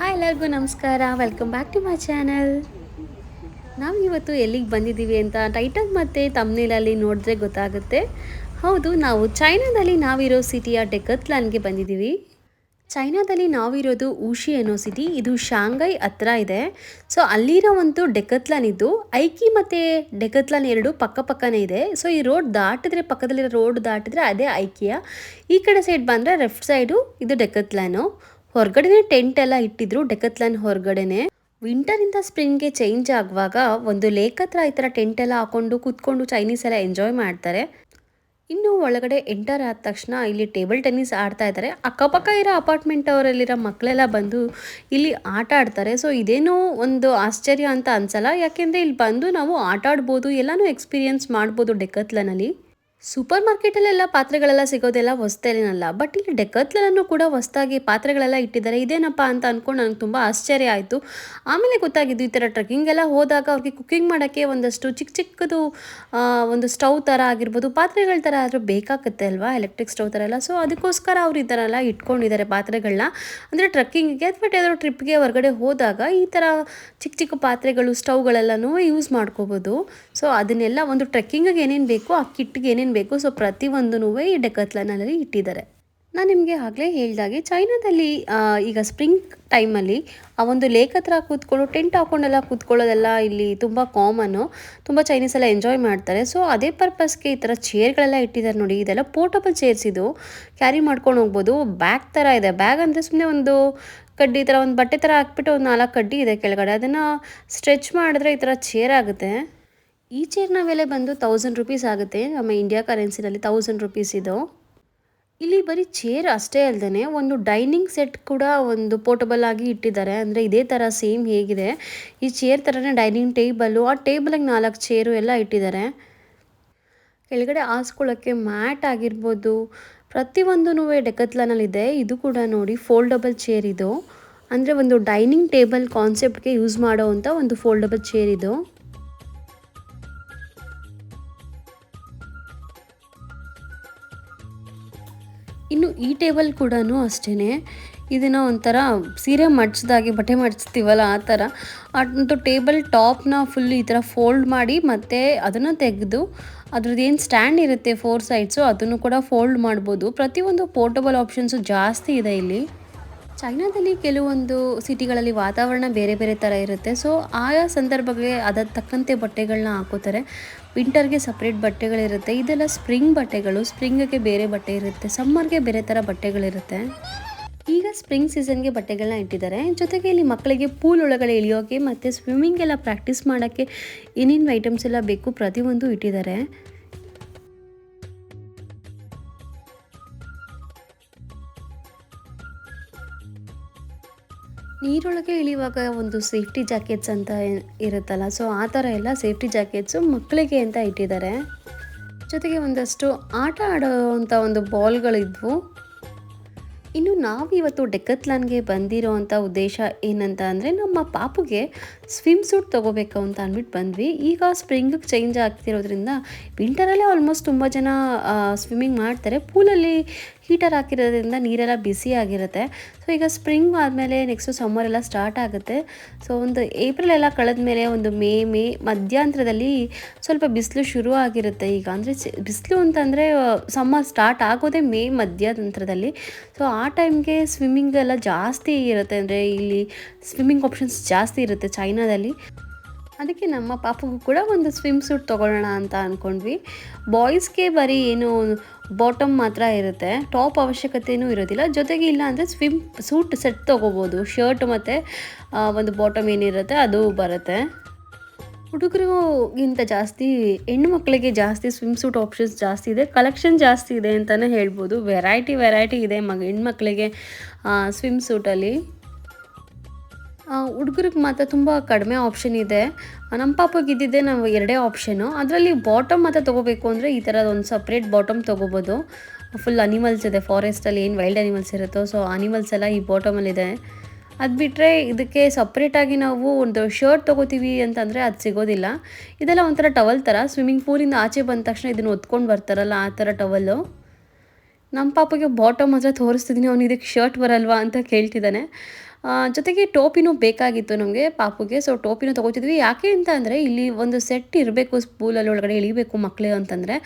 Hi ಎಲ್ಲರಿಗೂ ನಮಸ್ಕಾರ. Welcome back to my channel ನಾವು ಇವತ್ತು ಎಲ್ಲಿಗೆ ಬಂದಿದ್ದೀವಿ ಅಂತ ಟೈಟಲ್ ಮತ್ತು ತಮ್ನೇಲಲ್ಲಿ ನೋಡಿದ್ರೆ ಗೊತ್ತಾಗುತ್ತೆ. ಹೌದು, ನಾವು ಚೈನಾದಲ್ಲಿ ನಾವಿರೋ ಸಿಟಿಯ ಡೆಕತ್ಲಾನ್ಗೆ ಬಂದಿದ್ದೀವಿ ಚೈನಾದಲ್ಲಿ ನಾವಿರೋದು ಊಶಿ ಅನ್ನೋ ಸಿಟಿ ಇದು ಶಾಂಘೈ ಹತ್ರ ಇದೆ. ಸೊ ಅಲ್ಲಿರೋ ಒಂದು ಡೆಕತ್ಲಾನ್ ಇದು ಐಕಿ ಮತ್ತು ಡೆಕತ್ಲಾನ್ ಎರಡು ಪಕ್ಕ ಪಕ್ಕನೇ ಇದೆ. ಸೊ ಈ ರೋಡ್ ದಾಟಿದ್ರೆ, ಪಕ್ಕದಲ್ಲಿರೋ ರೋಡ್ ದಾಟಿದ್ರೆ ಅದೇ ಐಕಿಯ. ಈ ಕಡೆ ಸೈಡ್ ಬಂದರೆ ಲೆಫ್ಟ್ ಸೈಡು ಇದು ಡೆಕತ್ಲಾನು ಹೊರಗಡೆನೆ ಟೆಂಟ್ ಎಲ್ಲ ಇಟ್ಟಿದ್ರು ಡೆಕತ್ಲಾನ್ ಹೊರಗಡೆನೆ. ವಿಂಟರಿಂದ ಸ್ಪ್ರಿಂಗ್ಗೆ ಚೇಂಜ್ ಆಗುವಾಗ ಒಂದು ಲೇಕ್ ಹತ್ರ ಈ ಥರ ಟೆಂಟ್ ಎಲ್ಲ ಹಾಕೊಂಡು ಕೂತ್ಕೊಂಡು ಚೈನೀಸ್ ಎಲ್ಲ ಎಂಜಾಯ್ ಮಾಡ್ತಾರೆ. ಇನ್ನು ಒಳಗಡೆ ಎಂಟರ್ ಆದ ತಕ್ಷಣ ಇಲ್ಲಿ ಟೇಬಲ್ ಟೆನ್ನಿಸ್ ಆಡ್ತಾ ಇದ್ದಾರೆ. ಅಕ್ಕಪಕ್ಕ ಇರೋ ಅಪಾರ್ಟ್ಮೆಂಟ್ ಅವರಲ್ಲಿರೋ ಮಕ್ಕಳೆಲ್ಲ ಬಂದು ಇಲ್ಲಿ ಆಟ ಆಡ್ತಾರೆ. ಸೊ ಇದೇನೋ ಒಂದು ಆಶ್ಚರ್ಯ ಅಂತ ಅನ್ಸಲ್ಲ. ಯಾಕೆಂದರೆ ಇಲ್ಲಿ ಬಂದು ನಾವು ಆಟ ಆಡ್ಬೋದು, ಎಲ್ಲನೂ ಎಕ್ಸ್ಪೀರಿಯನ್ಸ್ ಮಾಡ್ಬೋದು ಡೆಕತ್ಲನಲ್ಲಿ ಸೂಪರ್ ಮಾರ್ಕೆಟಲ್ಲೆಲ್ಲ ಪಾತ್ರೆಗಳೆಲ್ಲ ಸಿಗೋದೆಲ್ಲ ಹೊಸ್ತೇನಲ್ಲ ಬಟ್ ಇಲ್ಲಿ ಡೆಕತ್ಲನ್ನು ಕೂಡ ಹೊಸ್ದಾಗಿ ಪಾತ್ರೆಗಳೆಲ್ಲ ಇಟ್ಟಿದ್ದಾರೆ. ಇದೇನಪ್ಪ ಅಂತ ಅಂದ್ಕೊಂಡು ನನಗೆ ತುಂಬ ಆಶ್ಚರ್ಯ ಆಯಿತು. ಆಮೇಲೆ ಗೊತ್ತಾಗಿದ್ದು ಈ ಥರ ಟ್ರೆಕ್ಕಿಂಗ್ ಎಲ್ಲ ಹೋದಾಗ ಅವ್ರಿಗೆ ಕುಕ್ಕಿಂಗ್ ಮಾಡೋಕ್ಕೆ ಒಂದಷ್ಟು ಚಿಕ್ಕ ಚಿಕ್ಕದು ಒಂದು ಸ್ಟವ್ ಥರ ಆಗಿರ್ಬೋದು, ಪಾತ್ರೆಗಳ ಥರ ಆದರೂ ಬೇಕಾಗುತ್ತೆ ಅಲ್ವಾ? ಎಲೆಕ್ಟ್ರಿಕ್ ಸ್ಟವ್ ಥರ ಎಲ್ಲ. ಸೊ ಅದಕ್ಕೋಸ್ಕರ ಅವ್ರು ಈ ಥರ ಎಲ್ಲ ಇಟ್ಕೊಂಡಿದ್ದಾರೆ ಪಾತ್ರೆಗಳನ್ನ ಅಂದರೆ ಟ್ರೆಕ್ಕಿಂಗಿಗೆ ಅಥವಾ ಯಾವುದೋ ಟ್ರಿಪ್ಗೆ ಹೊರಗಡೆ ಹೋದಾಗ ಈ ಥರ ಚಿಕ್ಕ ಚಿಕ್ಕ ಪಾತ್ರೆಗಳು ಸ್ಟವ್ಗಳೆಲ್ಲನೂ ಯೂಸ್ ಮಾಡ್ಕೋಬೋದು. ಸೊ ಅದನ್ನೆಲ್ಲ ಒಂದು ಟ್ರೆಕ್ಕಿಂಗಿಗೆ ಏನೇನು ಬೇಕು ಆ ಕಿಟ್ಗೆ ಏನೇನು ಬೇಕು? ಸೊ ಪ್ರತಿಯೊಂದೂ ಈ ಡೆಕತ್ಲನಲ್ಲಿ ಇಟ್ಟಿದ್ದಾರೆ. ನಾನು ನಿಮಗೆ ಆಗಲೇ ಹೇಳಿದಾಗೆ ಚೈನಾದಲ್ಲಿ ಈಗ ಸ್ಪ್ರಿಂಗ್ ಟೈಮಲ್ಲಿ ಆ ಒಂದು ಲೇಕ್ ಹತ್ರ ಕೂತ್ಕೊಂಡು ಟೆಂಟ್ ಹಾಕೊಂಡೆಲ್ಲ ಕೂತ್ಕೊಳ್ಳೋದೆಲ್ಲ ಇಲ್ಲಿ ತುಂಬ ಕಾಮನ್ನು ತುಂಬ ಚೈನೀಸ್ ಎಲ್ಲ ಎಂಜಾಯ್ ಮಾಡ್ತಾರೆ. ಸೊ ಅದೇ ಪರ್ಪಸ್ಗೆ ಈ ಥರ ಚೇರ್ಗಳೆಲ್ಲ ಇಟ್ಟಿದ್ದಾರೆ ನೋಡಿ, ಇದೆಲ್ಲ ಪೋರ್ಟಬಲ್ ಚೇರ್ಸ್ ಇದು. ಕ್ಯಾರಿ ಮಾಡ್ಕೊಂಡು ಹೋಗ್ಬೋದು. ಬ್ಯಾಗ್ ಥರ ಇದೆ. ಬ್ಯಾಗ್ ಅಂದರೆ ಸುಮ್ಮನೆ ಒಂದು ಕಡ್ಡಿ ಥರ ಒಂದು ಬಟ್ಟೆ ಥರ ಹಾಕ್ಬಿಟ್ಟು ಒಂದು ನಾಲ್ಕು ಕಡ್ಡಿ ಇದೆ ಕೆಳಗಡೆ. ಅದನ್ನು ಸ್ಟ್ರೆಚ್ ಮಾಡಿದ್ರೆ ಈ ಥರ ಚೇರ್ ಆಗುತ್ತೆ. ಈ ಚೇರ್ನ ಬೆಲೆ ಬಂದು ತೌಸಂಡ್ ರುಪೀಸ್ ಆಗುತ್ತೆ. ನಮ್ಮ ಇಂಡಿಯಾ ಕರೆನ್ಸಿನಲ್ಲಿ ತೌಸಂಡ್ ರುಪೀಸ್ ಇದು. ಇಲ್ಲಿ ಬರೀ ಚೇರ್ ಅಷ್ಟೇ ಅಲ್ಲದೆ ಒಂದು ಡೈನಿಂಗ್ ಸೆಟ್ ಕೂಡ ಒಂದು ಪೋರ್ಟಬಲ್ ಆಗಿ ಇಟ್ಟಿದ್ದಾರೆ. ಅಂದರೆ ಇದೇ ಥರ ಸೇಮ್ ಹೇಗಿದೆ. ಈ ಚೇರ್ ಥರನೇ ಡೈನಿಂಗ್ ಟೇಬಲ್ಲು ಆ ಟೇಬಲಿಗೆ ನಾಲ್ಕು ಚೇರು ಎಲ್ಲ ಇಟ್ಟಿದ್ದಾರೆ. ಕೆಳಗಡೆ ಹಾಸ್ಕೊಳ್ಳೋಕ್ಕೆ ಮ್ಯಾಟ್ ಆಗಿರ್ಬೋದು. ಪ್ರತಿಯೊಂದೂ ಡೆಕತ್ಲನಲ್ಲಿದೆ ಇದು ಕೂಡ ನೋಡಿ ಫೋಲ್ಡಬಲ್ ಚೇರ್ ಇದು. ಅಂದರೆ ಒಂದು ಡೈನಿಂಗ್ ಟೇಬಲ್ ಕಾನ್ಸೆಪ್ಟ್ಗೆ ಯೂಸ್ ಮಾಡೋವಂಥ ಒಂದು ಫೋಲ್ಡಬಲ್ ಚೇರ್ ಇದು. ಇನ್ನು ಈ ಟೇಬಲ್ ಕೂಡ ಅಷ್ಟೇ ಇದನ್ನು ಒಂಥರ ಸೀರೆ ಮಡ್ಚ್ದಾಗೆ, ಬಟ್ಟೆ ಮಡ್ಚ್ತೀವಲ್ಲ ಆ ಥರ. ಒಂದು ಟೇಬಲ್ ಟಾಪ್ನ ಫುಲ್ ಈ ಥರ ಫೋಲ್ಡ್ ಮಾಡಿ ಮತ್ತು ಅದನ್ನು ತೆಗೆದು, ಅದ್ರದ್ದು ಏನು ಸ್ಟ್ಯಾಂಡ್ ಇರುತ್ತೆ ಫೋರ್ ಸೈಡ್ಸು ಅದನ್ನು ಕೂಡ ಫೋಲ್ಡ್ ಮಾಡ್ಬೋದು. ಪ್ರತಿಯೊಂದು ಪೋರ್ಟಬಲ್ ಆಪ್ಷನ್ಸು ಜಾಸ್ತಿ ಇದೆ ಇಲ್ಲಿ. ಚೈನಾದಲ್ಲಿ ಕೆಲವೊಂದು ಸಿಟಿಗಳಲ್ಲಿ ವಾತಾವರಣ ಬೇರೆ ಬೇರೆ ಥರ ಇರುತ್ತೆ. ಸೊ ಆಯಾ ಸಂದರ್ಭಕ್ಕೆ ಅದಕ್ಕೆ ತಕ್ಕಂತೆ ಬಟ್ಟೆಗಳನ್ನ ಹಾಕೋತಾರೆ. ವಿಂಟರ್ಗೆ ಸಪ್ರೇಟ್ ಬಟ್ಟೆಗಳಿರುತ್ತೆ. ಇದೆಲ್ಲ ಸ್ಪ್ರಿಂಗ್ ಬಟ್ಟೆಗಳು, ಸ್ಪ್ರಿಂಗ್ಗೆ ಬೇರೆ ಬಟ್ಟೆ ಇರುತ್ತೆ, ಸಮ್ಮರ್ಗೆ ಬೇರೆ ಥರ ಬಟ್ಟೆಗಳಿರುತ್ತೆ. ಈಗ ಸ್ಪ್ರಿಂಗ್ ಸೀಸನ್ಗೆ ಬಟ್ಟೆಗಳನ್ನ ಇಟ್ಟಿದ್ದಾರೆ. ಜೊತೆಗೆ ಇಲ್ಲಿ ಮಕ್ಕಳಿಗೆ ಪೂಲ್ ಒಳಗಡೆ ಇಳಿಯೋಕೆ ಮತ್ತು ಸ್ವಿಮ್ಮಿಂಗ್ ಎಲ್ಲ ಪ್ರಾಕ್ಟೀಸ್ ಮಾಡೋಕ್ಕೆ ಏನೇನು ಐಟಮ್ಸ್ ಎಲ್ಲ ಬೇಕು ಪ್ರತಿಯೊಂದು ಇಟ್ಟಿದ್ದಾರೆ. ನೀರೊಳಗೆ ಇಳಿಯುವಾಗ ಒಂದು ಸೇಫ್ಟಿ ಜಾಕೆಟ್ಸ್ ಅಂತ ಇರುತ್ತಲ್ಲ ಸೊ ಆ ಥರ ಎಲ್ಲ ಸೇಫ್ಟಿ ಜಾಕೆಟ್ಸು ಮಕ್ಕಳಿಗೆ ಅಂತ ಇಟ್ಟಿದ್ದಾರೆ. ಜೊತೆಗೆ ಒಂದಷ್ಟು ಆಟ ಆಡೋವಂಥ ಒಂದು ಬಾಲ್ಗಳಿದ್ವು. ಇನ್ನು ನಾವು ಇವತ್ತು ಡೆಕತ್ಲಾನ್ಗೆ ಬಂದಿರೋ ಅಂಥ ಉದ್ದೇಶ ಏನಂತ ಅಂದರೆ ನಮ್ಮ ಪಾಪುಗೆ ಸ್ವಿಮ್ ಸೂಟ್ ತೊಗೋಬೇಕು ಅಂತ ಅಂದ್ಬಿಟ್ಟು ಬಂದ್ವಿ. ಈಗ ಸ್ಪ್ರಿಂಗಿಗೆ ಚೇಂಜ್ ಆಗ್ತಿರೋದ್ರಿಂದ ವಿಂಟರಲ್ಲೇ ಆಲ್ಮೋಸ್ಟ್ ತುಂಬ ಜನ ಸ್ವಿಮ್ಮಿಂಗ್ ಮಾಡ್ತಾರೆ. ಪೂಲಲ್ಲಿ ಹೀಟರ್ ಹಾಕಿರೋದ್ರಿಂದ ನೀರೆಲ್ಲ ಬಿಸಿ ಆಗಿರುತ್ತೆ. ಸೊ ಈಗ ಸ್ಪ್ರಿಂಗ್ ಆದಮೇಲೆ ನೆಕ್ಸ್ಟು ಸಮ್ಮರ್ ಎಲ್ಲ ಸ್ಟಾರ್ಟ್ ಆಗುತ್ತೆ. ಸೊ ಒಂದು ಏಪ್ರಿಲ್ ಎಲ್ಲ ಕಳೆದ ಮೇಲೆ ಒಂದು ಮೇ ಮೇ ಮಧ್ಯಾಂತರದಲ್ಲಿ ಸ್ವಲ್ಪ ಬಿಸಿಲು ಶುರು ಆಗಿರುತ್ತೆ ಈಗ. ಅಂದರೆ ಬಿಸಿಲು ಅಂತಂದರೆ ಸಮ್ಮರ್ ಸ್ಟಾರ್ಟ್ ಆಗೋದೇ ಮೇ ಮಧ್ಯಾಂತರದಲ್ಲಿ. ಸೊ ಆ ಟೈಮ್ಗೆ ಸ್ವಿಮ್ಮಿಂಗ್ ಎಲ್ಲ ಜಾಸ್ತಿ ಇರುತ್ತೆ. ಅಂದರೆ ಇಲ್ಲಿ ಸ್ವಿಮ್ಮಿಂಗ್ ಆಪ್ಷನ್ಸ್ ಜಾಸ್ತಿ ಇರುತ್ತೆ. ಚೈನಾದಲ್ಲಿ ಅದಕ್ಕೆ ನಮ್ಮ ಪಾಪಗೂ ಕೂಡ ಒಂದು ಸ್ವಿಮ್ ಸೂಟ್ ತೊಗೊಳ್ಳೋಣ ಅಂತ ಅಂದ್ಕೊಂಡ್ವಿ ಬಾಯ್ಸ್ಗೆ ಬರೀ ಏನು ಬಾಟಮ್ ಮಾತ್ರ ಇರುತ್ತೆ. ಟಾಪ್ ಅವಶ್ಯಕತೆಯೂ ಇರೋದಿಲ್ಲ. ಜೊತೆಗೆ ಇಲ್ಲ ಅಂದರೆ ಸ್ವಿಮ್ ಸೂಟ್ ಸೆಟ್ ತೊಗೋಬೋದು. ಶರ್ಟ್ ಮತ್ತು ಒಂದು ಬಾಟಮ್ ಏನಿರುತ್ತೆ ಅದು ಬರುತ್ತೆ. ಹುಡುಗರಿಗಿಂತ ಜಾಸ್ತಿ, ಹೆಣ್ಣು ಮಕ್ಕಳಿಗೆ ಜಾಸ್ತಿ ಸ್ವಿಮ್ ಸೂಟ್ ಆಪ್ಷನ್ಸ್ ಜಾಸ್ತಿ ಇದೆ. ಕಲೆಕ್ಷನ್ ಜಾಸ್ತಿ ಇದೆ ಅಂತಲೇ ಹೇಳ್ಬೋದು. ವೆರೈಟಿ ವೆರೈಟಿ ಇದೆ ಮಗ ಹೆಣ್ಮಕ್ಳಿಗೆ ಸ್ವಿಮ್ ಸೂಟಲ್ಲಿ ಹುಡುಗರಿಗೆ ಮಾತ್ರ ತುಂಬ ಕಡಿಮೆ ಆಪ್ಷನ್ ಇದೆ. ನಮ್ಮ ಪಾಪಗೆ ಇದ್ದಿದ್ದೆ ನಾವು ಎರಡೇ ಆಪ್ಷನು ಅದರಲ್ಲಿ ಬಾಟಮ್ ಮಾತ್ರ ತೊಗೋಬೇಕು ಅಂದರೆ ಈ ಥರದ ಒಂದು ಸಪ್ರೇಟ್ ಬಾಟಮ್ ತೊಗೋಬೋದು. ಫುಲ್ ಅನಿಮಲ್ಸ್ ಇದೆ ಫಾರೆಸ್ಟಲ್ಲಿ ಏನು ವೈಲ್ಡ್ ಅನಿಮಲ್ಸ್ ಇರುತ್ತೋ ಸೊ ಅನಿಮಲ್ಸ್ ಎಲ್ಲ ಈ ಬಾಟಮಲ್ಲಿದೆ ಅದು ಬಿಟ್ಟರೆ ಇದಕ್ಕೆ ಸಪ್ರೇಟಾಗಿ ನಾವು ಒಂದು ಶರ್ಟ್ ತೊಗೋತೀವಿ ಅಂತಂದರೆ ಅದು ಸಿಗೋದಿಲ್ಲ. ಇದೆಲ್ಲ ಒಂಥರ ಟವಲ್ ಥರ ಸ್ವಿಮ್ಮಿಂಗ್ ಪೂಲಿಂದ ಆಚೆ ಬಂದ ತಕ್ಷಣ ಇದನ್ನು ಒತ್ಕೊಂಡು ಬರ್ತಾರಲ್ಲ ಆ ಥರ ಟವಲ್ಲು ನಮ್ಮ ಪಾಪಗೆ ಬಾಟಮ್ ಮಾತ್ರ ತೋರಿಸ್ತಿದ್ದೀನಿ ಅವನು ಇದಕ್ಕೆ ಶರ್ಟ್ ಬರಲ್ವಾ ಅಂತ ಕೇಳ್ತಿದ್ದಾನೆ. ಜೊತೆಗೆ ಟೋಪಿನೂ ಬೇಕಾಗಿತ್ತು ನಮಗೆ ಪಾಪುಗೆ. ಸೊ ಟೋಪಿನೂ ತೊಗೋತಿದ್ವಿ. ಯಾಕೆ ಅಂತ ಅಂದರೆ ಇಲ್ಲಿ ಒಂದು ಸೆಟ್ ಇರಬೇಕು ಸ್ಕೂಲಲ್ಲಿ ಒಳಗಡೆ ಇಳಿಬೇಕು ಮಕ್ಕಳು ಅಂತಂದರೆ.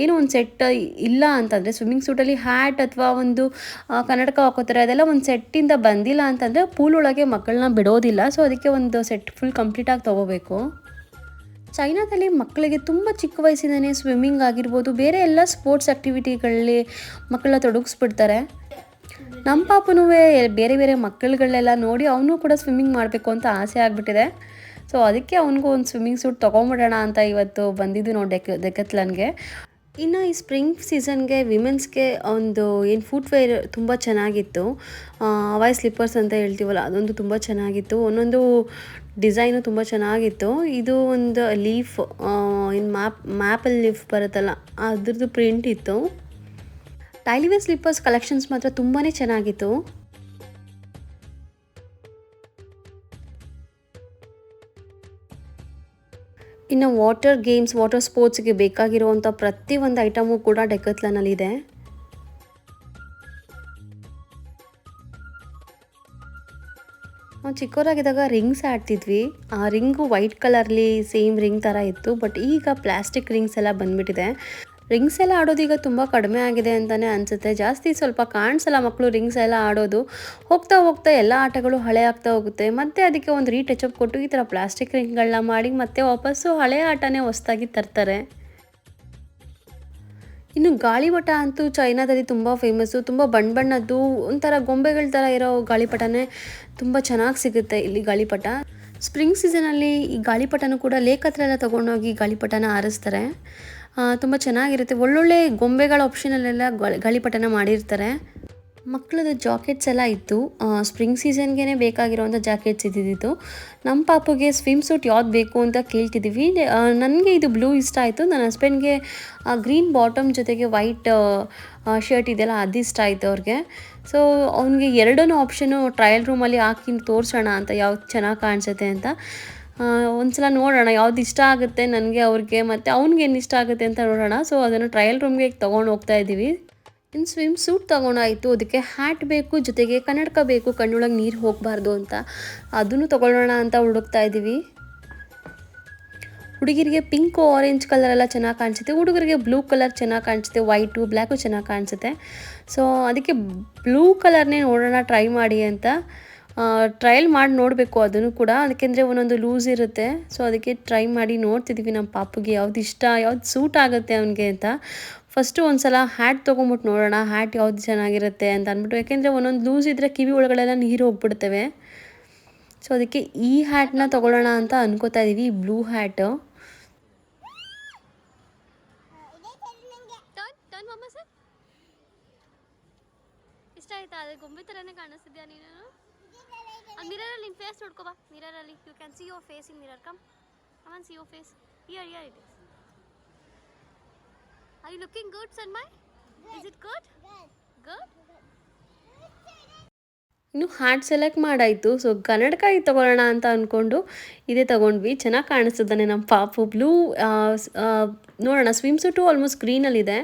ಏನು ಒಂದು ಸೆಟ್ ಇಲ್ಲ ಅಂತಂದರೆ ಸ್ವಿಮ್ಮಿಂಗ್ ಸೂಟಲ್ಲಿ ಹ್ಯಾಟ್ ಅಥವಾ ಒಂದು ಕನ್ನಡಕ ಹಾಕೋತಾರೆ ಅದೆಲ್ಲ ಒಂದು ಸೆಟ್ಟಿಂದ ಬಂದಿಲ್ಲ ಅಂತಂದರೆ ಪೂಲ್ ಒಳಗೆ ಮಕ್ಕಳನ್ನ ಬಿಡೋದಿಲ್ಲ. ಸೊ ಅದಕ್ಕೆ ಒಂದು ಸೆಟ್ ಫುಲ್ ಕಂಪ್ಲೀಟಾಗಿ ತೊಗೋಬೇಕು. ಚೈನಾದಲ್ಲಿ ಮಕ್ಕಳಿಗೆ ತುಂಬ ಚಿಕ್ಕ ವಯಸ್ಸಿಂದನೇ ಸ್ವಿಮ್ಮಿಂಗ್ ಆಗಿರ್ಬೋದು. ಬೇರೆ ಎಲ್ಲ ಸ್ಪೋರ್ಟ್ಸ್ ಆ್ಯಕ್ಟಿವಿಟಿಗಳಲ್ಲಿ ಮಕ್ಕಳನ್ನ ತೊಡಗಿಸ್ಬಿಡ್ತಾರೆ. ನಮ್ಮ ಪಾಪನೂ ಬೇರೆ ಬೇರೆ ಮಕ್ಕಳುಗಳನ್ನೆಲ್ಲ ನೋಡಿ ಅವನು ಕೂಡ ಸ್ವಿಮ್ಮಿಂಗ್ ಮಾಡಬೇಕು ಅಂತ ಆಸೆ ಆಗಿಬಿಟ್ಟಿದೆ. ಸೊ ಅದಕ್ಕೆ ಅವನಿಗೂ ಒಂದು ಸ್ವಿಮ್ಮಿಂಗ್ ಸೂಟ್ ತೊಗೊಂಬಿಡೋಣ ಅಂತ ಇವತ್ತು ಬಂದಿದ್ದು ನೋಡಿ ಡೆಕ್ ಇನ್ನು ಈ ಸ್ಪ್ರಿಂಗ್ ಸೀಸನ್ಗೆ ವಿಮೆನ್ಸ್ಗೆ ಒಂದು ಏನು ಫುಟ್ವೇರ್ ತುಂಬ ಚೆನ್ನಾಗಿತ್ತು. ಅವಾಯ್ ಸ್ಲಿಪ್ಪರ್ಸ್ ಅಂತ ಹೇಳ್ತೀವಲ್ಲ, ಅದೊಂದು ತುಂಬ ಚೆನ್ನಾಗಿತ್ತು. ಒಂದೊಂದು ಡಿಸೈನು ತುಂಬ ಚೆನ್ನಾಗಿತ್ತು. ಇದು ಒಂದು ಲೀಫ್ ಏನು ಮ್ಯಾಪ್ ಮ್ಯಾಪಲ್ಲಿ ಲೀಫ್ ಬರುತ್ತಲ್ಲ, ಅದ್ರದ್ದು ಪ್ರಿಂಟ್ ಇತ್ತು. ಟೈಲಿವೇರ್ ಸ್ಲಿಪ್ಪರ್ಸ್ ಕಲೆಕ್ಷನ್ಸ್ ಮಾತ್ರ ತುಂಬಾ ಚೆನ್ನಾಗಿತ್ತು. ಇನ್ನು ವಾಟರ್ ಗೇಮ್ಸ್ ವಾಟರ್ ಸ್ಪೋರ್ಟ್ಸ್ಗೆ ಬೇಕಾಗಿರುವಂಥ ಪ್ರತಿಯೊಂದು ಐಟಮು ಕೂಡ ಡೆಕತ್ಲನಲ್ಲಿದೆ ನಾವು ಚಿಕ್ಕವರಾಗಿದ್ದಾಗ ರಿಂಗ್ಸ್ ಆಡ್ತಿದ್ವಿ. ಆ ರಿಂಗು ವೈಟ್ ಕಲರ್ಲಿ ಸೇಮ್ ರಿಂಗ್ ಥರ ಇತ್ತು ಬಟ್ ಈಗ ಪ್ಲಾಸ್ಟಿಕ್ ರಿಂಗ್ಸ್ ಎಲ್ಲ ಬಂದ್ಬಿಟ್ಟಿದೆ. ರಿಂಗ್ಸ್ ಎಲ್ಲ ಆಡೋದು ಈಗ ತುಂಬ ಕಡಿಮೆ ಆಗಿದೆ ಅಂತಲೇ ಅನಿಸುತ್ತೆ. ಜಾಸ್ತಿ ಸ್ವಲ್ಪ ಕಾಣಿಸಲ್ಲ ಮಕ್ಕಳು ರಿಂಗ್ಸ್ ಎಲ್ಲ ಆಡೋದು. ಹೋಗ್ತಾ ಹೋಗ್ತಾ ಎಲ್ಲ ಆಟಗಳು ಹಳೆ ಆಗ್ತಾ ಹೋಗುತ್ತೆ. ಮತ್ತೆ ಅದಕ್ಕೆ ಒಂದು ರೀಟಚಪ್ ಕೊಟ್ಟು ಈ ಥರ ಪ್ಲಾಸ್ಟಿಕ್ ರಿಂಗ್ಗಳನ್ನ ಮಾಡಿ ಮತ್ತೆ ವಾಪಸ್ಸು ಹಳೆ ಆಟನೇ ಹೊಸ್ದಾಗಿ ತರ್ತಾರೆ. ಇನ್ನು ಗಾಳಿಪಟ ಅಂತೂ ಚೈನಾದಲ್ಲಿ ತುಂಬ ಫೇಮಸ್ಸು ತುಂಬ ಬಣ್ಣ ಬಣ್ಣದ್ದು ಒಂಥರ ಗೊಂಬೆಗಳ ಥರ ಇರೋ ಗಾಳಿಪಟನೇ ತುಂಬ ಚೆನ್ನಾಗಿ ಸಿಗುತ್ತೆ ಇಲ್ಲಿ ಗಾಳಿಪಟ. ಸ್ಪ್ರಿಂಗ್ ಸೀಸನಲ್ಲಿ ಈ ಗಾಳಿಪಟನೂ ಕೂಡ ಲೇಕ್ ಹತ್ರ ಎಲ್ಲ ತೊಗೊಂಡೋಗಿ ಗಾಳಿಪಟನ ಆರಿಸ್ತಾರೆ. ತುಂಬ ಚೆನ್ನಾಗಿರುತ್ತೆ. ಒಳ್ಳೊಳ್ಳೆ ಗೊಂಬೆಗಳ ಆಪ್ಷನಲ್ಲೆಲ್ಲ ಗಾಳಿ ಗಾಳಿಪಟನ ಮಾಡಿರ್ತಾರೆ. ಮಕ್ಕಳದ್ದು ಜಾಕೆಟ್ಸ್ ಎಲ್ಲ ಇತ್ತು. ಸ್ಪ್ರಿಂಗ್ ಸೀಸನ್ಗೆ ಬೇಕಾಗಿರೋವಂಥ ಜಾಕೆಟ್ಸ್ ಇದ್ದಿದ್ದು. ನಮ್ಮ ಪಾಪುಗೆ ಸ್ವಿಮ್ ಸೂಟ್ ಯಾವ್ದು ಬೇಕು ಅಂತ ಕೇಳ್ತಿದ್ದೀವಿ. ನನಗೆ ಇದು ಬ್ಲೂ ಇಷ್ಟ ಆಯಿತು. ನನ್ನ ಹಸ್ಬೆಂಡ್ಗೆ ಗ್ರೀನ್ ಬಾಟಮ್ ಜೊತೆಗೆ ವೈಟ್ ಶರ್ಟ್ ಇದೆಯಲ್ಲ ಅದು ಇಷ್ಟ ಆಯಿತು ಅವ್ರಿಗೆ. ಸೊ ಅವನಿಗೆ ಎರಡೂ ಆಪ್ಷನು ಟ್ರಯಲ್ ರೂಮಲ್ಲಿ ಹಾಕಿ ತೋರಿಸೋಣ ಅಂತ ಯಾವ್ದು ಚೆನ್ನಾಗಿ ಕಾಣಿಸುತ್ತೆ ಅಂತ. ಒಂದ್ಸಲ ನೋಡೋಣ, ಯಾವ್ದು ಇಷ್ಟ ಆಗುತ್ತೆ ನನಗೆ, ಅವ್ರಿಗೆ, ಮತ್ತು ಅವ್ನಿಗೆ ಏನು ಇಷ್ಟ ಆಗುತ್ತೆ ಅಂತ ನೋಡೋಣ. ಸೊ ಅದನ್ನು ಟ್ರಯಲ್ ರೂಮ್ಗೆ ತೊಗೊಂಡು ಹೋಗ್ತಾ ಇದ್ದೀವಿ. ಇನ್ನು ಸ್ವಿಮ್ ಸೂಟ್ ತೊಗೊಂಡಾಯಿತು. ಅದಕ್ಕೆ ಹ್ಯಾಟ್ ಬೇಕು, ಜೊತೆಗೆ ಕನ್ನಡಕ ಬೇಕು, ಕಣ್ಣೊಳಗೆ ನೀರು ಹೋಗಬಾರ್ದು ಅಂತ. ಅದನ್ನು ತೊಗೊಳ್ಳೋಣ ಅಂತ ಹುಡುಕ್ತಾ ಇದ್ದೀವಿ. ಹುಡುಗಿರಿಗೆ ಪಿಂಕು ಆರೆಂಜ್ ಕಲರ್ ಎಲ್ಲ ಚೆನ್ನಾಗಿ ಕಾಣಿಸುತ್ತೆ. ಹುಡುಗರಿಗೆ ಬ್ಲೂ ಕಲರ್ ಚೆನ್ನಾಗಿ ಕಾಣಿಸುತ್ತೆ. ವೈಟು ಬ್ಲ್ಯಾಕು ಚೆನ್ನಾಗಿ ಕಾಣಿಸುತ್ತೆ. ಸೊ ಅದಕ್ಕೆ ಬ್ಲೂ ಕಲರ್ನೇ ನೋಡೋಣ ಟ್ರೈ ಮಾಡಿ ಅಂತ. ಟ್ರಯಲ್ ಮಾಡಿ ನೋಡಬೇಕು ಅದನ್ನು ಕೂಡ. ಅದಕ್ಕೆಂದರೆ ಒಂದೊಂದು ಲೂಸ್ ಇರುತ್ತೆ. ಸೊ ಅದಕ್ಕೆ ಟ್ರೈ ಮಾಡಿ ನೋಡ್ತಿದ್ದೀವಿ ನಮ್ಮ ಪಾಪುಗೆ. ಯಾವ್ದು ಇಷ್ಟ, ಯಾವ್ದು ಸೂಟ್ ಆಗುತ್ತೆ ಅವನಿಗೆ ಅಂತ. ಫಸ್ಟು ಒಂದು ಸಲ ಹ್ಯಾಟ್ ತೊಗೊಂಬಿಟ್ಟು ನೋಡೋಣ ಹ್ಯಾಟ್ ಯಾವ್ದು ಚೆನ್ನಾಗಿರುತ್ತೆ ಅಂತ ಅಂದ್ಬಿಟ್ಟು. ಯಾಕೆಂದರೆ ಒಂದೊಂದು ಲೂಸ್ ಇದ್ದರೆ ಕಿವಿ ಒಳಗಡೆಲ್ಲ ನೀರು ಹೋಗ್ಬಿಡ್ತವೆ. ಸೊ ಅದಕ್ಕೆ ಈ ಹ್ಯಾಟ್ನ ತೊಗೊಳ್ಳೋಣ ಅಂತ ಅನ್ಕೋತಾ ಇದ್ದೀವಿ ಬ್ಲೂ ಹ್ಯಾಟು ಇಷ್ಟ ಆಯ್ತಾ? ಅದೇ ಗೊಂಬೆ ಥರನೇ ಕಾಣಿಸ್ತಿದ್ಯಾ ನೀನು? ಮಿರರಲ್ಲಿ ನಿನ್ನ ಫೇಸ್ ನೋಡ್ಕೋ ಬಾ ಮಿರರಲ್ಲಿ you can see your face in mirror come come on see your face ear ear it is are you looking good ಸನ್ಮೈ is it good good ಇನ್ನು ಹಾರ್ಟ್ ಸೆಲೆಕ್ಟ್ ಮಾಡಾಯಿತು. ಸೊ ಕನ್ನಡಕ ಇದು ತೊಗೊಳ್ಳೋಣ ಅಂತ ಅಂದ್ಕೊಂಡು ಇದೇ ತೊಗೊಂಡ್ವಿ. ಚೆನ್ನಾಗಿ ಕಾಣಿಸ್ತದಾನೆ ನಮ್ಮ ಪಾಪು. ಬ್ಲೂ ನೋಡೋಣ ಸ್ವಿಮ್ ಸೂಟು ಆಲ್ಮೋಸ್ಟ್ ಗ್ರೀನಲ್ಲಿದೆ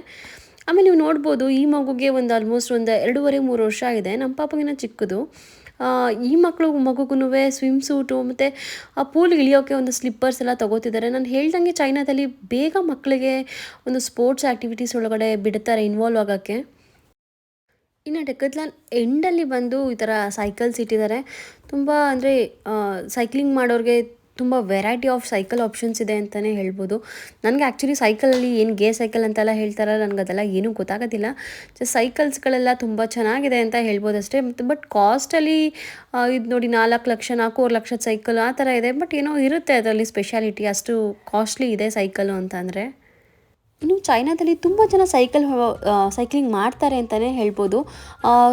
ಆಮೇಲೆ ನೀವು ನೋಡ್ಬೋದು ಈ ಮಗುಗೆ ಒಂದು ಆಲ್ಮೋಸ್ಟ್ ಒಂದು ಎರಡೂವರೆ ಮೂರು ವರ್ಷ ಆಗಿದೆ. ನಮ್ಮ ಪಾಪಗಿನ ಚಿಕ್ಕದು. ಆ, ಈ ಮಕ್ಕಳು ಮಗುಗೂ ಸ್ವಿಮ್ ಸೂಟು ಮತ್ತು ಆ ಪೂಲ್ಗೆ ಇಳಿಯೋಕ್ಕೆ ಒಂದು ಸ್ಲಿಪ್ಪರ್ಸ್ ಎಲ್ಲ ತೊಗೋತಿದ್ದಾರೆ ನಾನು ಹೇಳ್ದಂಗೆ ಚೈನಾದಲ್ಲಿ ಬೇಗ ಮಕ್ಕಳಿಗೆ ಒಂದು ಸ್ಪೋರ್ಟ್ಸ್ ಆ್ಯಕ್ಟಿವಿಟೀಸ್ ಒಳಗಡೆ ಬಿಡ್ತಾರೆ ಇನ್ವಾಲ್ವ್ ಆಗೋಕ್ಕೆ. ಇನ್ನು ಡೆಕತ್ಲಾನ್ ಎಂಡಲ್ಲಿ ಬಂದು ಈ ಥರ ಸೈಕಲ್ಸ್ ಇಟ್ಟಿದ್ದಾರೆ ತುಂಬ ಅಂದರೆ ಸೈಕ್ಲಿಂಗ್ ಮಾಡೋರಿಗೆ ತುಂಬ ವೆರೈಟಿ ಆಫ್ ಸೈಕಲ್ ಆಪ್ಷನ್ಸ್ ಇದೆ ಅಂತಲೇ ಹೇಳ್ಬೋದು. ನನಗೆ ಆ್ಯಕ್ಚುಲಿ ಸೈಕಲಲ್ಲಿ ಏನು ಗೇ ಸೈಕಲ್ ಅಂತೆಲ್ಲ ಹೇಳ್ತಾರಲ್ಲ ನನಗೆ ಅದೆಲ್ಲ ಏನೂ ಗೊತ್ತಾಗೋದಿಲ್ಲ. ಜಸ್ಟ್ ಸೈಕಲ್ಸ್ಗಳೆಲ್ಲ ತುಂಬ ಚೆನ್ನಾಗಿದೆ ಅಂತ ಹೇಳ್ಬೋದು ಅಷ್ಟೇ. ಬಟ್ ಕಾಸ್ಟಲ್ಲಿ ಇದು ನೋಡಿ ನಾಲ್ಕು ಲಕ್ಷ, ನಾಲ್ಕೂವರೆ ಲಕ್ಷದ ಸೈಕಲ್ ಆ ಥರ ಇದೆ. ಬಟ್ ಏನೋ ಇರುತ್ತೆ ಅದರಲ್ಲಿ ಸ್ಪೆಷಾಲಿಟಿ ಅಷ್ಟು ಕಾಸ್ಟ್ಲಿ ಇದೆ ಸೈಕಲು ಅಂತ ಅಂದರೆ. ಇನ್ನು ಚೈನಾದಲ್ಲಿ ತುಂಬ ಜನ ಸೈಕಲ್ ಸೈಕ್ಲಿಂಗ್ ಮಾಡ್ತಾರೆ ಅಂತಲೇ ಹೇಳ್ಬೋದು.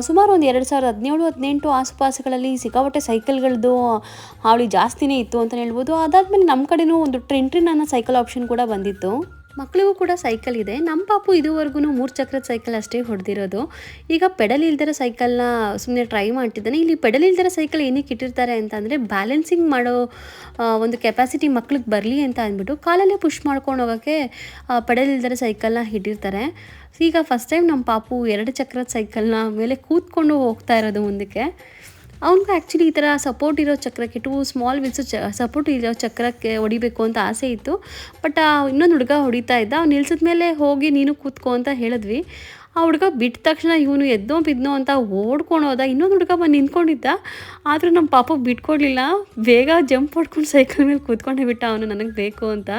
ಸುಮಾರು ಒಂದು ಎರಡು ಸಾವಿರದ ಹದಿನೇಳು, ಹದಿನೆಂಟು ಆಸುಪಾಸುಗಳಲ್ಲಿ ಸಿಕ್ಕಾಪಟ್ಟೆ ಸೈಕಲ್ಗಳದ್ದು ಹಾವಳಿ ಜಾಸ್ತಿನೇ ಇತ್ತು ಅಂತಲೇ ಹೇಳ್ಬೋದು. ಅದಾದಮೇಲೆ ನಮ್ಮ ಕಡೆಯೂ ಒಂದು ಟ್ರಿನ್ ಅನ್ನೋ ಸೈಕಲ್ ಆಪ್ಷನ್ ಕೂಡ ಬಂದಿತ್ತು. ಮಕ್ಕಳಿಗೂ ಕೂಡ ಸೈಕಲ್ ಇದೆ. ನಮ್ಮ ಪಾಪು ಇದುವರೆಗೂ ಮೂರು ಚಕ್ರದ ಸೈಕಲ್ ಅಷ್ಟೇ ಹೊಡೆದಿರೋದು. ಈಗ ಪೆಡಲ್ ಇಲ್ದಿರೋ ಸೈಕಲ್ನ ಸುಮ್ಮನೆ ಟ್ರೈ ಮಾಡ್ತಿದ್ದಾನೆ. ಇಲ್ಲಿ ಪೆಡಲ್ ಇಲ್ದಿರೋ ಸೈಕಲ್ ಏನಕ್ಕೆ ಇಟ್ಟಿರ್ತಾರೆ ಅಂತಂದರೆ ಬ್ಯಾಲೆನ್ಸಿಂಗ್ ಮಾಡೋ ಒಂದು ಕೆಪಾಸಿಟಿ ಮಕ್ಳಿಗೆ ಬರಲಿ ಅಂತ ಅಂದ್ಬಿಟ್ಟು ಕಾಲಲ್ಲೇ ಪುಷ್ ಮಾಡ್ಕೊಂಡು ಹೋಗೋಕ್ಕೆ ಪೆಡಲ್ ಇಲ್ದಿರೋ ಸೈಕಲ್ನ ಇಟ್ಟಿರ್ತಾರೆ. ಈಗ ಫಸ್ಟ್ ಟೈಮ್ ನಮ್ಮ ಪಾಪು ಎರಡು ಚಕ್ರದ ಸೈಕಲ್ನ ಮೇಲೆ ಕೂತ್ಕೊಂಡು ಹೋಗ್ತಾ ಇರೋದು ಮುಂದಕ್ಕೆ. ಅವ್ನಿಗೆ ಆ್ಯಕ್ಚುಲಿ ಈ ಥರ ಸಪೋರ್ಟ್ ಇರೋ ಚಕ್ರಕ್ಕೆ ಟೂ ಸ್ಮಾಲ್ ವೀಲ್ಸು ಚ ಸಪೋರ್ಟ್ ಇರೋ ಚಕ್ರಕ್ಕೆ ಹೊಡಿಬೇಕು ಅಂತ ಆಸೆ ಇತ್ತು. ಬಟ್ ಇನ್ನೊಂದು ಹುಡುಗ ಹೊಡಿತಾ ಇದ್ದ. ಅವ್ನು ನಿಲ್ಸಿದ ಮೇಲೆ ಹೋಗಿ ನೀನು ಕೂತ್ಕೋ ಅಂತ ಹೇಳಿದ್ವಿ. ಆ ಹುಡುಗ ಬಿಟ್ಟ ತಕ್ಷಣ ಇವನು ಎದ್ದೋ ಬಿದ್ನೋ ಅಂತ ಓಡ್ಕೊಂಡು ಹೋದ. ಇನ್ನೊಂದು ಹುಡುಗ ಬಂದು ನಿಂತ್ಕೊಂಡಿದ್ದ. ಆದರೂ ನಮ್ಮ ಪಾಪ ಬಿಟ್ಕೊಡ್ಲಿಲ್ಲ. ಬೇಗ ಜಂಪ್ ಹೊಡ್ಕೊಂಡು ಸೈಕಲ್ ಮೇಲೆ ಕೂತ್ಕೊಂಡೇ ಬಿಟ್ಟ. ಅವನು ನನಗೆ ಬೇಕು ಅಂತ.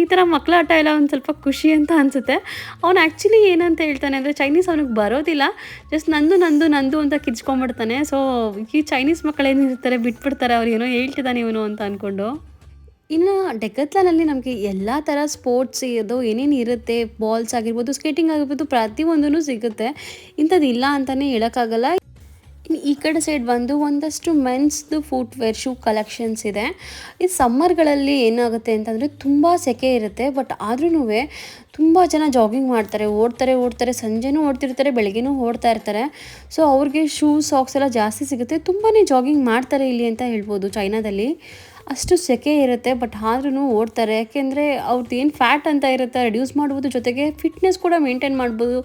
ಈ ಥರ ಮಕ್ಕಳ ಆಟ ಎಲ್ಲ ಒಂದು ಸ್ವಲ್ಪ ಖುಷಿ ಅಂತ ಅನಿಸುತ್ತೆ. ಅವನು ಆ್ಯಕ್ಚುಲಿ ಏನಂತ ಹೇಳ್ತಾನೆ ಅಂದರೆ ಚೈನೀಸ್ ಅವನಿಗೆ ಬರೋದಿಲ್ಲ. ಜಸ್ಟ್ ನಂದು ನಂದು ನಂದು ಅಂತ ಕಿಚ್ಕೊಂಡ್ಬಿಡ್ತಾನೆ ಸೊ ಈ ಚೈನೀಸ್ ಮಕ್ಕಳು ಏನಿರ್ತಾರೆ ಬಿಟ್ಬಿಡ್ತಾರೆ. ಅವ್ರು ಏನೋ ಹೇಳ್ತಿದ್ದಾನೆ ಇವನು ಅಂತ ಅಂದ್ಕೊಂಡು ಇನ್ನು ಡೆಕತ್ಲಾನಲ್ಲಿ ನಮಗೆ ಎಲ್ಲ ಥರ ಸ್ಪೋರ್ಟ್ಸ್ ಇದು ಏನೇನು ಇರುತ್ತೆ, ಬಾಲ್ಸ್ ಆಗಿರ್ಬೋದು, ಸ್ಕೇಟಿಂಗ್ ಆಗಿರ್ಬೋದು ಪ್ರತಿಯೊಂದೂ ಸಿಗುತ್ತೆ. ಇಂಥದ್ದು ಇಲ್ಲ ಅಂತಲೇ ಹೇಳೋಕ್ಕಾಗಲ್ಲ. ಇನ್ನು ಈ ಕಡೆ ಸೈಡ್ ಬಂದು ಒಂದಷ್ಟು ಮೆನ್ಸ್ದು ಫುಟ್ವೇರ್, ಶೂ ಕಲೆಕ್ಷನ್ಸ್ ಇದೆ. ಈ ಸಮ್ಮರ್ಗಳಲ್ಲಿ ಏನಾಗುತ್ತೆ ಅಂತಂದರೆ ತುಂಬ ಸೆಕೆ ಇರುತ್ತೆ, ಬಟ್ ಆದ್ರೂ ತುಂಬ ಜನ ಜಾಗಿಂಗ್ ಮಾಡ್ತಾರೆ, ಓಡ್ತಾರೆ ಓಡ್ತಾರೆ, ಸಂಜೆನೂ ಓಡ್ತಿರ್ತಾರೆ, ಬೆಳಗ್ಗೆನೂ ಓಡ್ತಾ ಇರ್ತಾರೆ. ಸೊ ಅವ್ರಿಗೆ ಶೂ, ಸಾಕ್ಸ್ ಎಲ್ಲ ಜಾಸ್ತಿ ಸಿಗುತ್ತೆ. ತುಂಬಾ ಜಾಗಿಂಗ್ ಮಾಡ್ತಾರೆ ಇಲ್ಲಿ ಅಂತ ಹೇಳ್ಬೋದು ಚೈನಾದಲ್ಲಿ. ಅಷ್ಟು ಸೆಕೆ ಇರುತ್ತೆ, ಬಟ್ ಆದ್ರೂ ಓಡ್ತಾರೆ. ಯಾಕೆಂದರೆ ಅವ್ರದ್ದು ಏನು ಫ್ಯಾಟ್ ಅಂತ ಇರುತ್ತೆ ರೆಡ್ಯೂಸ್ ಮಾಡ್ಬೋದು, ಜೊತೆಗೆ ಫಿಟ್ನೆಸ್ ಕೂಡ ಮೇಂಟೈನ್ ಮಾಡ್ಬೋದು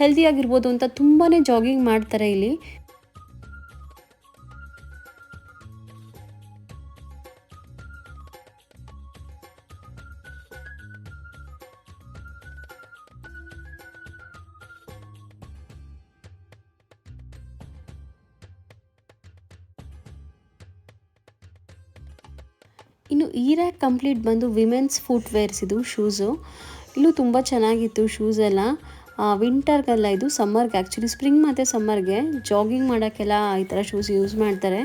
ಹೆಲ್ದಿಯಾಗಿರ್ಬೋದು ಅಂತ ತುಂಬಾ ಜಾಗಿಂಗ್ ಮಾಡ್ತಾರೆ ಇಲ್ಲಿ. ಕಂಪ್ಲೀಟ್ ಬಂದು ವಿಮೆನ್ಸ್ ಫುಟ್ವೇರ್ಸ್ ಇದು ಶೂಸು ಇಲ್ಲೂ ತುಂಬ ಚೆನ್ನಾಗಿತ್ತು ಶೂಸ್ ಎಲ್ಲ. ವಿಂಟರ್ಗೆಲ್ಲ ಇದು ಸಮ್ಮರ್ಗೆ ಆ್ಯಕ್ಚುಲಿ ಸ್ಪ್ರಿಂಗ್ ಮತ್ತು ಸಮ್ಮರ್ಗೆ ಜಾಗಿಂಗ್ ಮಾಡೋಕ್ಕೆಲ್ಲ ಈ ಥರ ಶೂಸ್ ಯೂಸ್ ಮಾಡ್ತಾರೆ.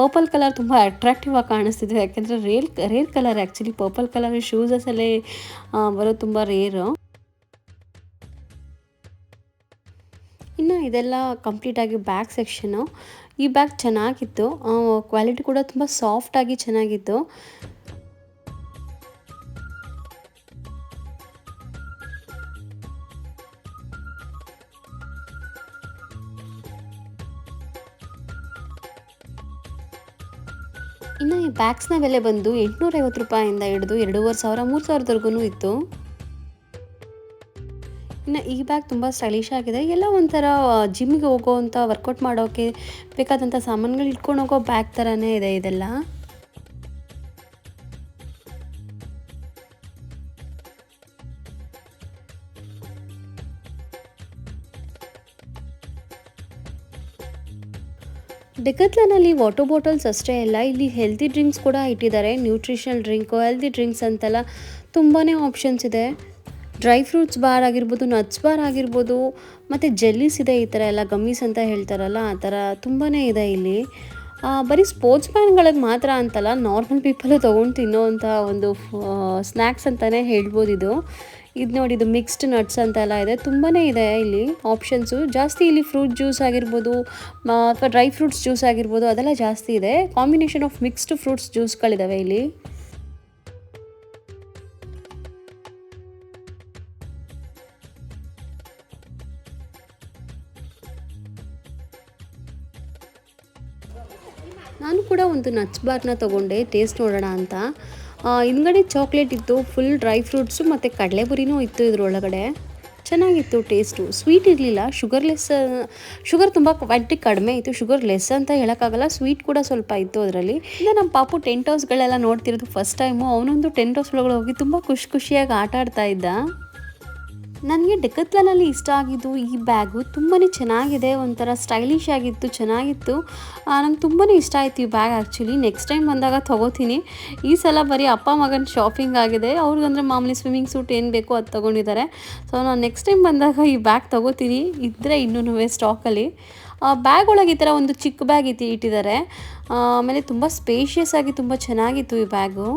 ಪರ್ಪಲ್ ಕಲರ್ ತುಂಬ ಅಟ್ರಾಕ್ಟಿವ್ ಆಗಿ ಕಾಣಿಸ್ತಿದೆ. ಯಾಕೆಂದರೆ real rare colour actually purple colour ಶೂಸಸಲ್ಲೇ ಬರೋದು ತುಂಬ ರೇರು ಇನ್ನು ಇದೆಲ್ಲ ಕಂಪ್ಲೀಟಾಗಿ ಬ್ಯಾಗ್ ಸೆಕ್ಷನು ಈ ಬ್ಯಾಗ್ ಚೆನ್ನಾಗಿತ್ತು. ಕ್ವಾಲಿಟಿ ಕೂಡ ತುಂಬ ಸಾಫ್ಟಾಗಿ ಚೆನ್ನಾಗಿತ್ತು. ಇನ್ನು ಈ ಬ್ಯಾಗ್ಸ್ನ ಬೆಲೆ ಬಂದು ಎಂಟುನೂರೈವತ್ತು ರೂಪಾಯಿಂದ ಹಿಡಿದು ಎರಡೂವರೆ ಸಾವಿರ, ಮೂರು ಸಾವಿರದವರೆಗೂ ಇತ್ತು. ಇನ್ನು ಈ ಬ್ಯಾಗ್ ತುಂಬ ಸ್ಟೈಲಿಶ್ ಆಗಿದೆ. ಎಲ್ಲ ಒಂಥರ ಜಿಮ್ಗೆ ಹೋಗೋವಂಥ ವರ್ಕೌಟ್ ಮಾಡೋಕ್ಕೆ ಬೇಕಾದಂಥ ಸಾಮಾನುಗಳು ಇಟ್ಕೊಂಡು ಹೋಗೋ ಬ್ಯಾಗ್ ಥರನೇ ಇದೆ ಇದೆಲ್ಲ. ಡೆಕತ್ಲನಲ್ಲಿ ವಾಟರ್ ಬಾಟಲ್ಸ್ ಅಷ್ಟೇ ಅಲ್ಲ, ಇಲ್ಲಿ ಹೆಲ್ದಿ ಡ್ರಿಂಕ್ಸ್ ಕೂಡ ಇಟ್ಟಿದ್ದಾರೆ. ನ್ಯೂಟ್ರಿಷನಲ್ ಡ್ರಿಂಕು ಹೆಲ್ದಿ ಡ್ರಿಂಕ್ಸ್ ಅಂತೆಲ್ಲ ತುಂಬಾ ಆಪ್ಷನ್ಸ್ ಇದೆ. ಡ್ರೈ ಫ್ರೂಟ್ಸ್ ಬಾರ್ ಆಗಿರ್ಬೋದು ನಟ್ಸ್ ಬಾರ್ ಆಗಿರ್ಬೋದು, ಮತ್ತು ಜೆಲ್ಲಿಸ್ ಇದೆ ಈ ಥರ ಎಲ್ಲ ಗಮ್ಮೀಸ್ ಅಂತ ಹೇಳ್ತಾರಲ್ಲ, ಆ ಥರ ತುಂಬಾ ಇದೆ ಇಲ್ಲಿ. ಬರೀ ಸ್ಪೋರ್ಟ್ಸ್ ಮ್ಯಾನ್ಗಳಿಗೆ ಮಾತ್ರ ಅಂತಲ್ಲ ನಾರ್ಮಲ್ ಪೀಪಲು ತೊಗೊಂಡು ತಿನ್ನೋವಂಥ ಒಂದು ಸ್ನ್ಯಾಕ್ಸ್ ಅಂತಲೇ ಹೇಳ್ಬೋದು ಇದು. ಇದು ನೋಡಿ ಇದು ಮಿಕ್ಸ್ಡ್ ನಟ್ಸ್ ಅಂತೆಲ್ಲ ಇದೆ. ತುಂಬಾ ಇದೆ ಇಲ್ಲಿ ಆಪ್ಷನ್ಸು ಜಾಸ್ತಿ ಇಲ್ಲಿ ಫ್ರೂಟ್ ಜ್ಯೂಸ್ ಆಗಿರ್ಬೋದು ಅಥವಾ ಡ್ರೈ ಫ್ರೂಟ್ಸ್ ಜ್ಯೂಸ್ ಆಗಿರ್ಬೋದು, ಅದೆಲ್ಲ ಜಾಸ್ತಿ ಇದೆ. ಕಾಂಬಿನೇಷನ್ ಆಫ್ ಮಿಕ್ಸ್ಡ್ ಫ್ರೂಟ್ಸ್ ಜ್ಯೂಸ್ಗಳಿದ್ದಾವೆ ಇಲ್ಲಿ. ನಾನು ಕೂಡ ಒಂದು ನಟ್ಸ್ ಬಾರ್ನ ತೊಗೊಂಡೆ. ಟೇಸ್ಟ್ ನೋಡೋಣ ಅಂತ. ಹಿಂದ್ಗಡೆ ಚಾಕ್ಲೇಟ್ ಇತ್ತು ಫುಲ್ ಡ್ರೈ ಫ್ರೂಟ್ಸು ಮತ್ತು ಕಡಲೆಬುರಿನೂ ಇತ್ತು ಇದ್ರೊಳಗಡೆ. ಚೆನ್ನಾಗಿತ್ತು ಟೇಸ್ಟು ಸ್ವೀಟ್ ಇರಲಿಲ್ಲ ಶುಗರ್ಲೆಸ್ ಶುಗರ್ ತುಂಬ ಕ್ವಾಂಟಿಟಿ ಕಡಿಮೆ ಇತ್ತು. ಶುಗರ್ ಲೆಸ್ ಅಂತ ಹೇಳೋಕ್ಕಾಗಲ್ಲ ಸ್ವೀಟ್ ಕೂಡ ಸ್ವಲ್ಪ ಇತ್ತು ಅದರಲ್ಲಿ. ಇಲ್ಲ ನಮ್ಮ ಪಾಪು ಟೆಂಟ್ ಹೌಸ್ಗಳೆಲ್ಲ ನೋಡ್ತಿರೋದು ಫಸ್ಟ್ ಟೈಮು ಅವನೊಂದು ಟೆಂಟ್ ಹೌಸ್ ಒಳಗಡೆ ಹೋಗಿ ತುಂಬ ಖುಷಿ ಖುಷಿಯಾಗಿ ಆಟ ಆಡ್ತಾ ಇದ್ದ. ನನಗೆ ಡೆಕತ್ಲನಲ್ಲಿ ಇಷ್ಟ ಆಗಿದ್ದು ಈ ಬ್ಯಾಗು ತುಂಬಾ ಚೆನ್ನಾಗಿದೆ, ಒಂಥರ ಸ್ಟೈಲಿಶ್ ಆಗಿತ್ತು, ಚೆನ್ನಾಗಿತ್ತು. ನಂಗೆ ತುಂಬಾ ಇಷ್ಟ ಆಯಿತು ಈ ಬ್ಯಾಗ್ ಆ್ಯಕ್ಚುಲಿ ನೆಕ್ಸ್ಟ್ ಟೈಮ್ ಬಂದಾಗ ತೊಗೋತೀನಿ. ಈ ಸಲ ಬರೀ ಅಪ್ಪ ಮಗನ ಶಾಪಿಂಗ್ ಆಗಿದೆ. ಅವ್ರಿಗಂದ್ರೆ ಮಾಮೂಲಿ ಸ್ವಿಮ್ಮಿಂಗ್ ಸೂಟ್ ಏನು ಬೇಕೋ ಅದು ತೊಗೊಂಡಿದ್ದಾರೆ ಸೊ ನಾನು ನೆಕ್ಸ್ಟ್ ಟೈಮ್ ಬಂದಾಗ ಈ ಬ್ಯಾಗ್ ತೊಗೋತೀನಿ. ಇದ್ದರೆ ಇನ್ನೂ ಸ್ಟಾಕಲ್ಲಿ ಬ್ಯಾಗ್ ಒಳಗೆ ಈ ಥರ ಒಂದು ಚಿಕ್ಕ ಬ್ಯಾಗ್ ಇತ್ತು ಇಟ್ಟಿದ್ದಾರೆ ಆಮೇಲೆ ತುಂಬ ಸ್ಪೇಷಿಯಸ್ ಆಗಿ ತುಂಬ ಚೆನ್ನಾಗಿತ್ತು ಈ ಬ್ಯಾಗು.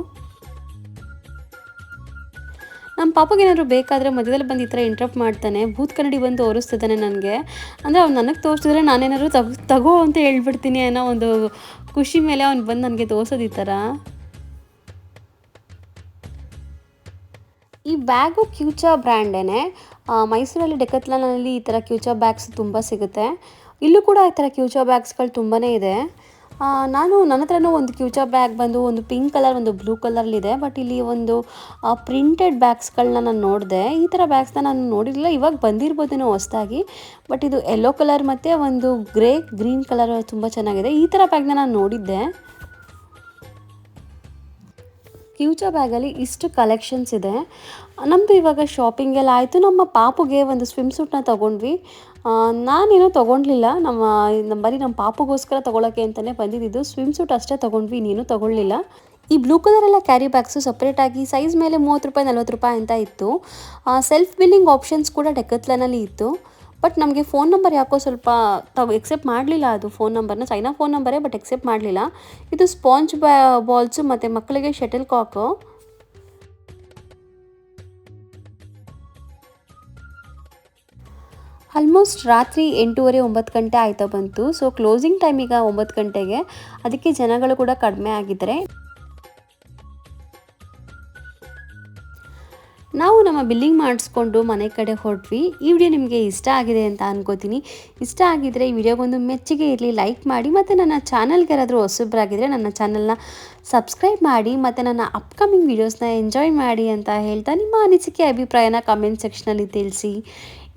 ನಮ್ಮ ಪಾಪಗೆ ಏನಾದ್ರು ಬೇಕಾದರೆ ಮಧ್ಯದಲ್ಲಿ ಬಂದು ಈ ಥರ ಇಂಟ್ರಪ್ಟ್ ಮಾಡ್ತಾನೆ, ಭೂತ್ ಕನ್ನಡಿ ಬಂದು ತೋರಿಸ್ತಿದ್ದಾನೆ ನನಗೆ. ಅಂದರೆ ಅವ್ನು ನನಗೆ ತೋರಿಸಿದ್ರೆ ನಾನೇನಾದ್ರು ತಗೋ ತಗೋ ಅಂತ ಹೇಳ್ಬಿಡ್ತೀನಿ ಅನ್ನೋ ಒಂದು ಖುಷಿ ಮೇಲೆ ಅವ್ನು ಬಂದು ನನಗೆ ತೋರಿಸೋದು ಈ ಥರ. ಈ ಬ್ಯಾಗು ಕ್ಯೂಚಾ ಬ್ರ್ಯಾಂಡೇನೆ ಮೈಸೂರಲ್ಲಿ ಡೆಕತ್ಲಾನಲ್ಲಿ ಈ ಥರ ಕ್ಯೂಚಾ ಬ್ಯಾಗ್ಸ್ ತುಂಬ ಸಿಗುತ್ತೆ. ಇಲ್ಲೂ ಕೂಡ ಈ ಥರ ಕ್ಯೂಚಾ ಬ್ಯಾಗ್ಸ್ಗಳು ತುಂಬಾ ಇದೆ. ನಾನು ನನ್ನ ಹತ್ರನೂ ಒಂದು ಕ್ಯೂಚಾ ಬ್ಯಾಗ್ ಬಂದು, ಒಂದು ಪಿಂಕ್ ಕಲರ್, ಒಂದು ಬ್ಲೂ ಕಲರ್ಲಿದೆ. ಬಟ್ ಇಲ್ಲಿ ಒಂದು ಪ್ರಿಂಟೆಡ್ ಬ್ಯಾಗ್ಸ್ಗಳನ್ನ ನಾನು ನೋಡಿದೆ. ಈ ಥರ ಬ್ಯಾಗ್ಸ್ನ ನಾನು ನೋಡಿರಲಿಲ್ಲ. ಇವಾಗ ಬಂದಿರ್ಬೋದೇನೋ ಹೊಸ್ದಾಗಿ. ಬಟ್ ಇದು ಯೆಲ್ಲೋ ಕಲರ್ ಮತ್ತು ಒಂದು ಗ್ರೇ ಗ್ರೀನ್ ಕಲರ್ ತುಂಬ ಚೆನ್ನಾಗಿದೆ. ಈ ಥರ ಬ್ಯಾಗ್ನ ನಾನು ನೋಡಿದ್ದೆ. ಕ್ಯೂಚಾ ಬ್ಯಾಗಲ್ಲಿ ಇಷ್ಟು ಕಲೆಕ್ಷನ್ಸ್ ಇದೆ. ನಮ್ಮದು ಇವಾಗ ಶಾಪಿಂಗೆಲ್ಲ ಆಯಿತು. ನಮ್ಮ ಪಾಪುಗೆ ಒಂದು ಸ್ವಿಮ್ ಸೂಟ್ನ ತೊಗೊಂಡ್ವಿ. ನಾನೇನೋ ತೊಗೊಂಡ್ಲಿಲ್ಲ. ನಮ್ಮ ನಮ್ಮ ಬರೀ ನಮ್ಮ ಪಾಪಗೋಸ್ಕರ ತೊಗೊಳಕ್ಕೆ ಅಂತಲೇ ಬಂದಿದ್ದು. ಸ್ವಿಮ್ ಸೂಟ್ ಅಷ್ಟೇ ತೊಗೊಂಡ್ವಿ, ನೀನು ತೊಗೊಳ್ಳಿಲ್ಲ ಈ ಬ್ಲೂ ಕಲರ್ ಎಲ್ಲ ಕ್ಯಾರಿ ಬ್ಯಾಗ್ಸು ಸಪ್ರೇಟಾಗಿ ಸೈಜ್ ಮೇಲೆ ಮೂವತ್ತು ರೂಪಾಯಿ, ನಲ್ವತ್ತು ರೂಪಾಯಿ ಅಂತ ಇತ್ತು. ಸೆಲ್ಫ್ ಬಿಲ್ಲಿಂಗ್ ಆಪ್ಷನ್ಸ್ ಕೂಡ ಡೆಕತ್ಲನಲ್ಲಿ ಇತ್ತು. ಬಟ್ ನಮಗೆ ಫೋನ್ ನಂಬರ್ ಯಾಕೋ ಸ್ವಲ್ಪ ತಾವು ಎಕ್ಸೆಪ್ಟ್ ಮಾಡಲಿಲ್ಲ ಅದು ಫೋನ್ ನಂಬರ್ನ ಚೈನಾ ಫೋನ್ ನಂಬರೇ ಬಟ್ ಎಕ್ಸೆಪ್ಟ್ ಮಾಡಲಿಲ್ಲ. ಇದು ಸ್ಪಾಂಜ್ ಬಾಲ್ಸು ಮತ್ತು ಮಕ್ಕಳಿಗೆ ಶಟಲ್ ಕಾಕು ಆಲ್ಮೋಸ್ಟ್ ರಾತ್ರಿ ಎಂಟೂವರೆ, ಒಂಬತ್ತು ಗಂಟೆ ಆಯ್ತಾ ಬಂತು. ಸೊ ಕ್ಲೋಸಿಂಗ್ ಟೈಮ್ ಈಗ ಒಂಬತ್ತು ಗಂಟೆಗೆ. ಅದಕ್ಕೆ ಜನಗಳು ಕೂಡ ಕಡಿಮೆ ಆಗಿದ್ದಾರೆ. ನಾವು ನಮ್ಮ ಬಿಲ್ಲಿಂಗ್ ಮಾಡಿಸ್ಕೊಂಡು ಮನೆ ಕಡೆ ಹೊರಟ್ವಿ. ಈ ವಿಡಿಯೋ ನಿಮಗೆ ಇಷ್ಟ ಆಗಿದೆ ಅಂತ ಅನ್ಕೋತೀನಿ. ಇಷ್ಟ ಆಗಿದ್ರೆ ಈ ವಿಡಿಯೋಗೊಂದು ಮೆಚ್ಚುಗೆ ಇರಲಿ ಲೈಕ್ ಮಾಡಿ, ಮತ್ತು ನನ್ನ ಚಾನಲ್ಗೆ ಯಾರಾದರೂ ಹೊಸಬ್ರಾಗಿದ್ದರೆ ನನ್ನ ಚಾನಲ್ನ ಸಬ್ಸ್ಕ್ರೈಬ್ ಮಾಡಿ, ಮತ್ತು ನನ್ನ ಅಪ್ಕಮಿಂಗ್ ವೀಡಿಯೋಸ್ನ ಎಂಜಾಯ್ ಮಾಡಿ ಅಂತ ಹೇಳ್ತಾ ನಿಮ್ಮ ಅನಿಸಿಕೆ, ಅಭಿಪ್ರಾಯನ ಕಮೆಂಟ್ ಸೆಕ್ಷನಲ್ಲಿ ತಿಳಿಸಿ.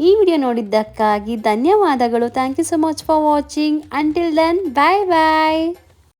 ಈ ವಿಡಿಯೋ ನೋಡಿದ್ದಕ್ಕಾಗಿ ಧನ್ಯವಾದಗಳು. Thank you so much for watching until then bye bye